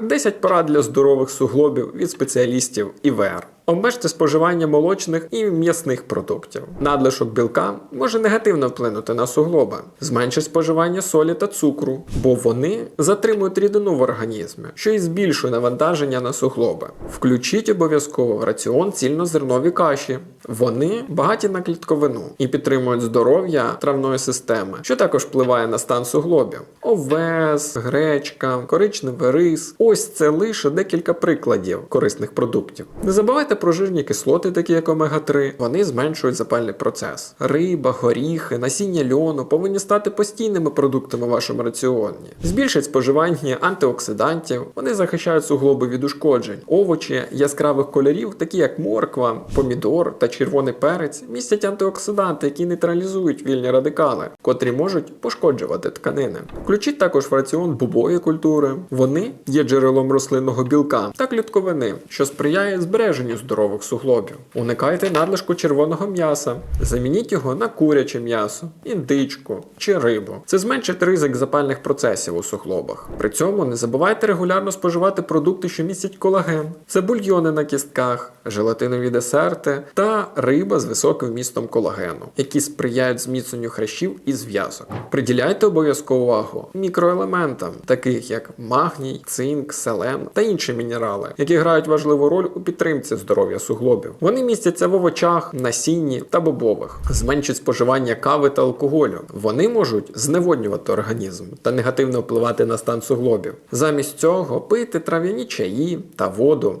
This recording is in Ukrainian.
10 порад для здорових суглобів від спеціалістів ІВР. Обмежте споживання молочних і м'ясних продуктів. Надлишок білка може негативно вплинути на суглоби. Зменшить споживання солі та цукру, бо вони затримують рідину в організмі, що і збільшує навантаження на суглоби. Включіть обов'язково в раціон цільнозернові каші. Вони багаті на клітковину і підтримують здоров'я травної системи, що також впливає на стан суглобів. Овес, гречка, коричневий рис. Ось це лише декілька прикладів корисних продуктів. Не забувайте про жирні кислоти, такі як омега-3. Вони зменшують запальний процес. Риба, горіхи, насіння льону повинні стати постійними продуктами в вашому раціоні. Збільшить споживання антиоксидантів. Вони захищають суглоби від ушкоджень. Овочі яскравих кольорів, такі як морква, помідор та червоний перець, містять антиоксиданти, які нейтралізують вільні радикали, котрі можуть пошкоджувати тканини. Включіть також в раціон бобові культури. Вони є джерелом рослинного білка та клітковини, що сприяє збереженню здорових суглобів. Уникайте надлишку червоного м'яса, замініть його на куряче м'ясо, індичку чи рибу. Це зменшить ризик запальних процесів у суглобах. При цьому не забувайте регулярно споживати продукти, що містять колаген. Це бульйони на кістках, желатинові десерти та риба з високим вмістом колагену, які сприяють зміцненню хрящів і зв'язок. Приділяйте обов'язкову увагу мікроелементам, таких як магній, цинк, селен та інші мінерали, які грають важливу роль у підтримці здоров'я суглобів. Вони містяться в овочах, насінні та бобових. зменшують споживання кави та алкоголю. Вони можуть зневоднювати організм та негативно впливати на стан суглобів. Замість цього пити трав'яні чаї та воду,